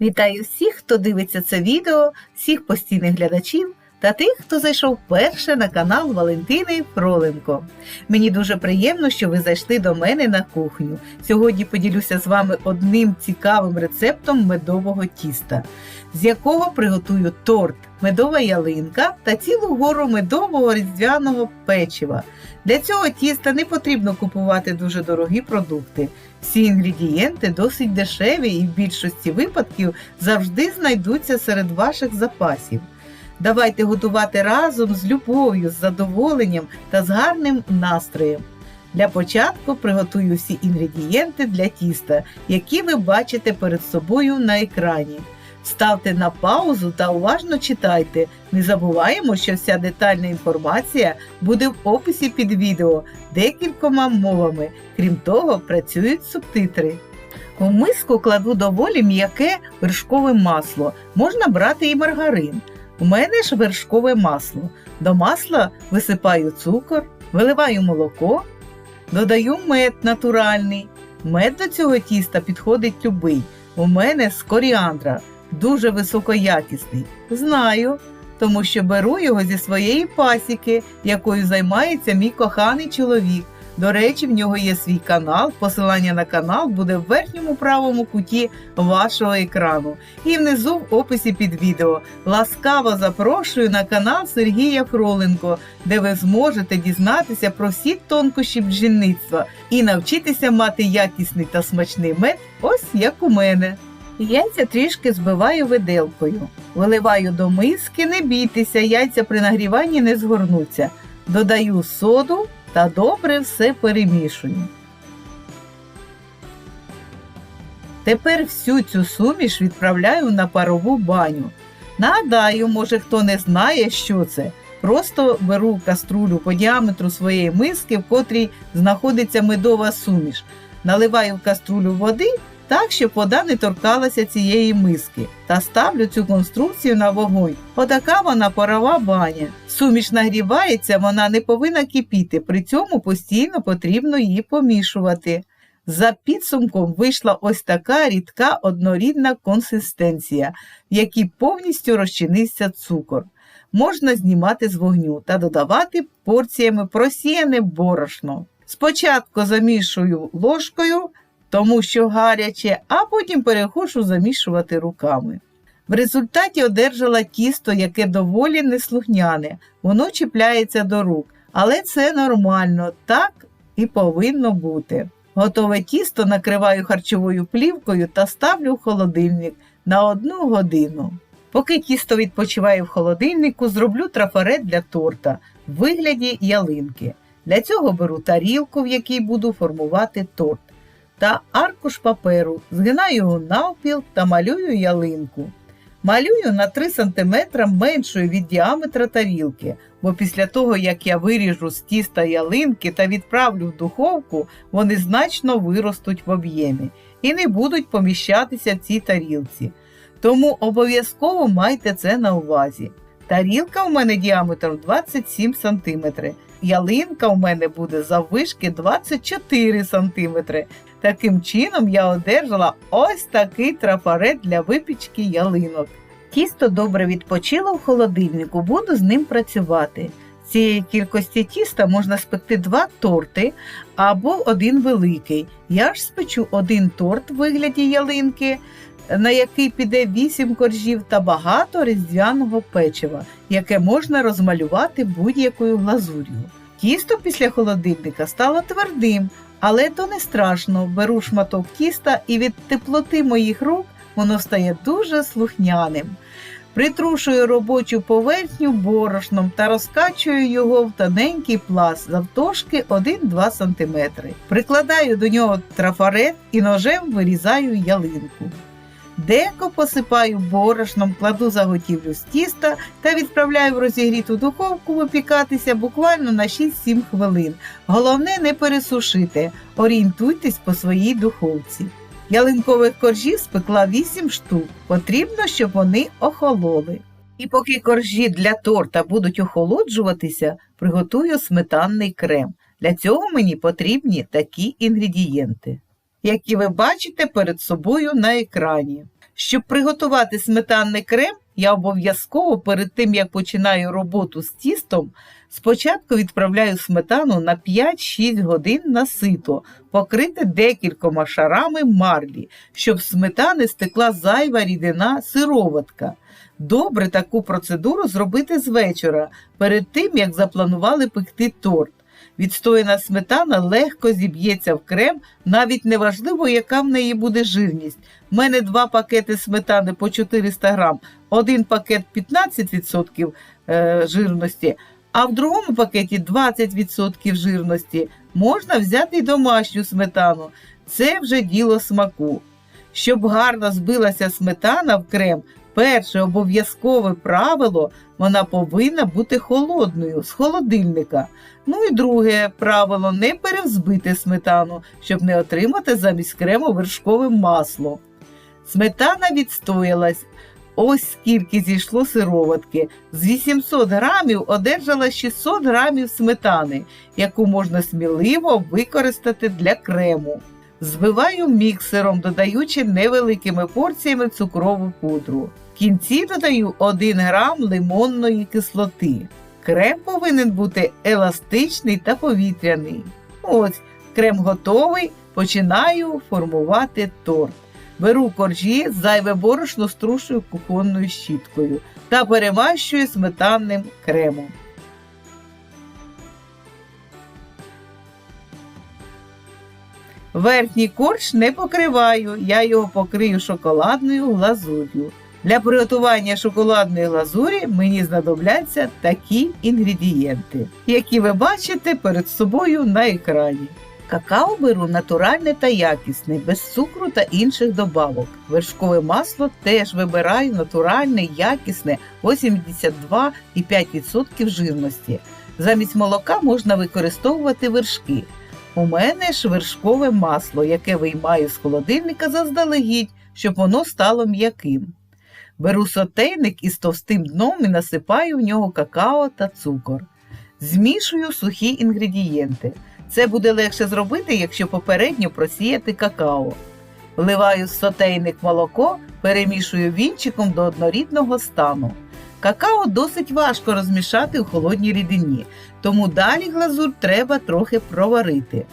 Вітаю всіх, хто дивиться це відео, всіх постійних глядачів та тих, хто зайшов вперше на канал Валентини Фроленко. Мені дуже приємно, що ви зайшли до мене на кухню. Сьогодні поділюся з вами одним цікавим рецептом медового тіста, з якого приготую торт, медова ялинка та цілу гору медового різдвяного печива. Для цього тіста не потрібно купувати дуже дорогі продукти. Всі інгредієнти досить дешеві і в більшості випадків завжди знайдуться серед ваших запасів. Давайте готувати разом з любов'ю, з задоволенням та з гарним настроєм. Для початку приготую всі інгредієнти для тіста, які ви бачите перед собою на екрані. Ставте на паузу та уважно читайте. Не забуваємо, що вся детальна інформація буде в описі під відео декількома мовами. Крім того, працюють субтитри. У миску кладу доволі м'яке вершкове масло. Можна брати і маргарин. У мене ж вершкове масло. До масла висипаю цукор, виливаю молоко, додаю мед натуральний. Мед до цього тіста підходить любий. У мене з коріандра, дуже високоякісний. Знаю, тому що беру його зі своєї пасіки, якою займається мій коханий чоловік. До речі, в нього є свій канал. Посилання на канал буде в верхньому правому куті вашого екрану. І внизу в описі під відео. Ласкаво запрошую на канал Сергія Фроленко, де ви зможете дізнатися про всі тонкощі бджільництва і навчитися мати якісний та смачний мед, ось як у мене. Яйця трішки збиваю виделкою. Виливаю до миски, не бійтеся, яйця при нагріванні не згорнуться. Додаю соду та добре все перемішую. Тепер всю цю суміш відправляю на парову баню. Нагадаю, може хто не знає, що це. Просто беру каструлю по діаметру своєї миски, в котрій знаходиться медова суміш. Наливаю в каструлю води так, щоб вода не торкалася цієї миски, та ставлю цю конструкцію на вогонь. Отака вона парова баня. Суміш нагрівається, вона не повинна кипіти, при цьому постійно потрібно її помішувати. За підсумком вийшла ось така рідка однорідна консистенція, в якій повністю розчинився цукор. Можна знімати з вогню та додавати порціями просіяне борошно. Спочатку замішую ложкою, тому що гаряче, а потім перехожу замішувати руками. В результаті одержала тісто, яке доволі неслухняне, воно чіпляється до рук, але це нормально, так і повинно бути. Готове тісто накриваю харчовою плівкою та ставлю в холодильник на одну годину. Поки тісто відпочиває в холодильнику, зроблю трафарет для торта в вигляді ялинки. Для цього беру тарілку, в якій буду формувати торт, та аркуш паперу, згинаю його навпіл та малюю ялинку. Малюю на 3 см меншою від діаметра тарілки, бо після того, як я виріжу з тіста ялинки та відправлю в духовку, вони значно виростуть в об'ємі і не будуть поміщатися в цій тарілці. Тому обов'язково майте це на увазі. Тарілка у мене діаметром 27 см. Ялинка у мене буде заввишки 24 см. Таким чином я одержала ось такий трафарет для випічки ялинок. Тісто добре відпочило в холодильнику, буду з ним працювати. Цієї кількості тіста можна спекти два торти або один великий. Я ж спечу один торт в вигляді ялинки, на який піде 8 коржів та багато різдвяного печива, яке можна розмалювати будь-якою глазур'ю. Тісто після холодильника стало твердим, але то не страшно. Беру шматок тіста і від теплоти моїх рук воно стає дуже слухняним. Притрушую робочу поверхню борошном та розкачую його в тоненький пласт завтовшки 1-2 см. Прикладаю до нього трафарет і ножем вирізаю ялинку. Деко посипаю борошном, кладу заготівлю з тіста та відправляю в розігріту духовку випікатися буквально на 6-7 хвилин. Головне не пересушити, орієнтуйтесь по своїй духовці. Ялинкових коржів спекла 8 штук. Потрібно, щоб вони охололи. І поки коржі для торта будуть охолоджуватися, приготую сметанний крем. Для цього мені потрібні такі інгредієнти, які ви бачите перед собою на екрані. Щоб приготувати сметанний крем, я обов'язково перед тим, як починаю роботу з тістом, спочатку відправляю сметану на 5-6 годин на сито, покрите декількома шарами марлі, щоб сметани стекла зайва рідина сироватка. Добре таку процедуру зробити з вечора, перед тим, як запланували пекти торт. Відстояна сметана легко зіб'ється в крем, навіть неважливо, яка в неї буде жирність. У мене два пакети сметани по 400 грам, один пакет 15% е, жирності, а в другому пакеті 20% жирності. Можна взяти й домашню сметану. Це вже діло смаку. Щоб гарно збилася сметана в крем, перше обов'язкове правило вона повинна бути холодною з холодильника. Ну і друге правило не перевзбити сметану, щоб не отримати замість крему вершкове масло. Сметана відстоялась. Ось скільки зійшло сироватки. З 800 грамів одержала 600 грамів сметани, яку можна сміливо використати для крему. Збиваю міксером, додаючи невеликими порціями цукрову пудру. Кінці додаю 1 грам лимонної кислоти. Крем повинен бути еластичний та повітряний. Ось крем готовий, починаю формувати торт. Беру коржі, зайве борошно струшую кухонною щіткою та перемащую сметанним кремом. Верхній корж не покриваю, я його покрию шоколадною глазур'ю. Для приготування шоколадної глазурі мені знадобляться такі інгредієнти, які ви бачите перед собою на екрані. Какао беру натуральне та якісне, без цукру та інших добавок. Вершкове масло теж вибираю натуральне, якісне 82,5% жирності. Замість молока можна використовувати вершки. У мене ж вершкове масло, яке виймаю з холодильника заздалегідь, щоб воно стало м'яким. Беру сотейник із товстим дном і насипаю в нього какао та цукор. Змішую сухі інгредієнти. Це буде легше зробити, якщо попередньо просіяти какао. Вливаю в сотейник молоко, перемішую вінчиком до однорідного стану. Какао досить важко розмішати у холодній рідині, тому далі глазур треба трохи проварити.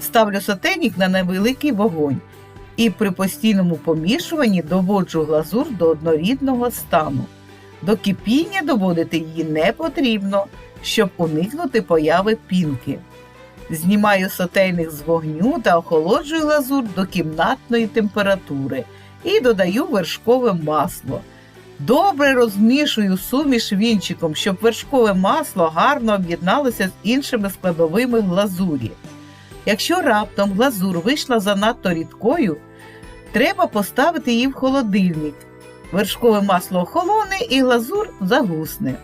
Ставлю сотейник на невеликий вогонь і при постійному помішуванні доводжу глазур до однорідного стану. До кипіння доводити її не потрібно, щоб уникнути появи пінки. Знімаю сотейник з вогню та охолоджую глазур до кімнатної температури і додаю вершкове масло. Добре розмішую суміш вінчиком, щоб вершкове масло гарно об'єдналося з іншими складовими глазурі. Якщо раптом глазур вийшла занадто рідкою, треба поставити її в холодильник. Вершкове масло охолоне і глазур загусне.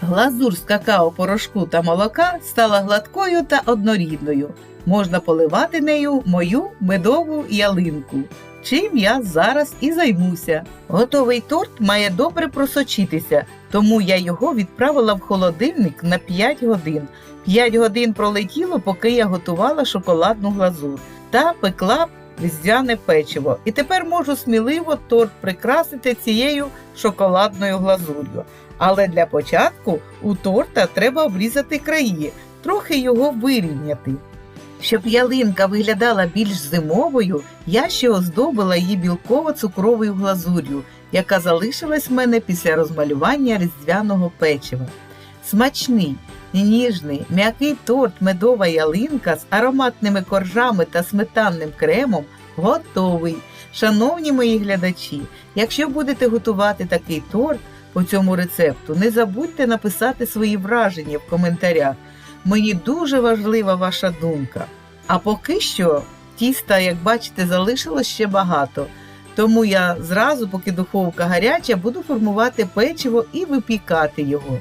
Глазур з какао, порошку та молока стала гладкою та однорідною. Можна поливати нею мою медову ялинку, чим я зараз і займуся. Готовий торт має добре просочитися, тому я його відправила в холодильник на 5 годин. 5 годин пролетіло, поки я готувала шоколадну глазур та пекла різдвяне печиво. І тепер можу сміливо торт прикрасити цією шоколадною глазур'ю. Але для початку у торта треба обрізати краї, трохи його вирівняти. Щоб ялинка виглядала більш зимовою, я ще оздобила її білково-цукровою глазур'ю, яка залишилась в мене після розмалювання різдвяного печива. Смачний, ніжний, м'який торт медова ялинка з ароматними коржами та сметанним кремом готовий. Шановні мої глядачі, якщо будете готувати такий торт по цьому рецепту, не забудьте написати свої враження в коментарях. Мені дуже важлива ваша думка. А поки що тіста, як бачите, залишилось ще багато. Тому я зразу, поки духовка гаряча, буду формувати печиво і випікати його.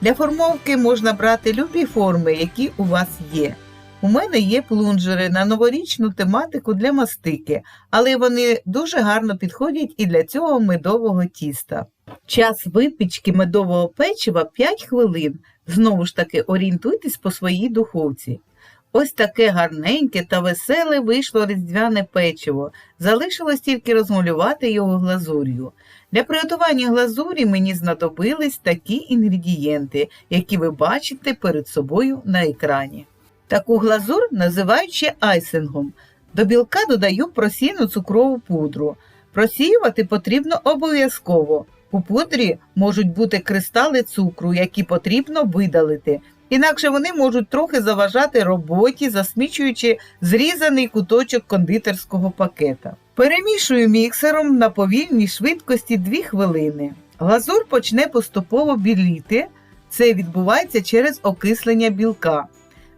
Для формовки можна брати любі форми, які у вас є. У мене є плунжери на новорічну тематику для мастики, але вони дуже гарно підходять і для цього медового тіста. Час випічки медового печива 5 хвилин. Знову ж таки, орієнтуйтесь по своїй духовці. Ось таке гарненьке та веселе вийшло різдвяне печиво. Залишилось тільки розмалювати його глазур'ю. Для приготування глазурі мені знадобились такі інгредієнти, які ви бачите перед собою на екрані. Таку глазур називають ще айсингом. До білка додаю просійну цукрову пудру. Просіювати потрібно обов'язково. У пудрі можуть бути кристали цукру, які потрібно видалити. Інакше вони можуть трохи заважати роботі, засмічуючи зрізаний куточок кондитерського пакета. Перемішую міксером на повільній швидкості 2 хвилини. Глазур почне поступово біліти. Це відбувається через окислення білка.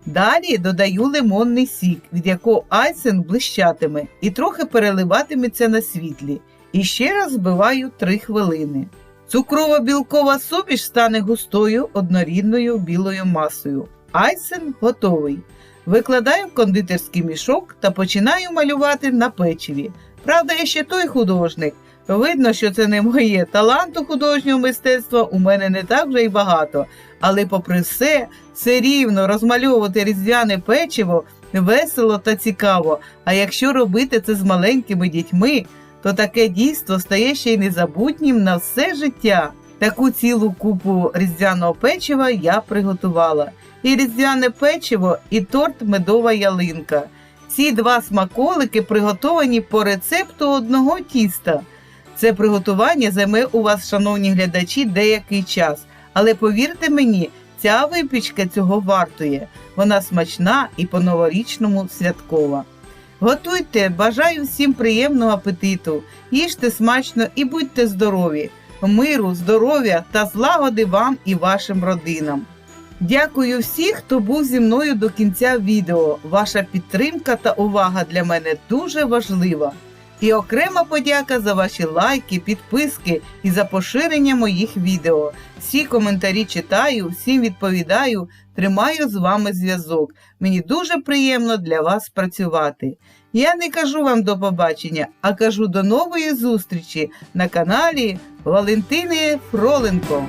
Далі додаю лимонний сік, від якого айсинг блищатиме і трохи переливатиметься на світлі. І ще раз збиваю 3 хвилини. Цукрово-білкова суміш стане густою однорідною білою масою. Айсинг готовий. Викладаю в кондитерський мішок та починаю малювати на печиві. Правда, я ще той художник. Видно, що це не моє. Таланту художнього мистецтва у мене не так вже й багато. Але, попри все, все рівно розмальовувати різдвяне печиво весело та цікаво. А якщо робити це з маленькими дітьми, то таке дійство стає ще й незабутнім на все життя. Таку цілу купу різдвяного печива я приготувала. І різдвяне печиво, і торт медова ялинка. Ці два смаколики приготовані по рецепту одного тіста. Це приготування займе у вас, шановні глядачі, деякий час. Але повірте мені, ця випічка цього вартує. Вона смачна і по-новорічному святкова. Готуйте, бажаю всім приємного апетиту, їжте смачно і будьте здорові, миру, здоров'я та злагоди вам і вашим родинам. Дякую всіх, хто був зі мною до кінця відео. Ваша підтримка та увага для мене дуже важлива. І окрема подяка за ваші лайки, підписки і за поширення моїх відео. Всі коментарі читаю, всім відповідаю, тримаю з вами зв'язок. Мені дуже приємно для вас працювати. Я не кажу вам до побачення, а кажу до нової зустрічі на каналі Валентини Фроленко.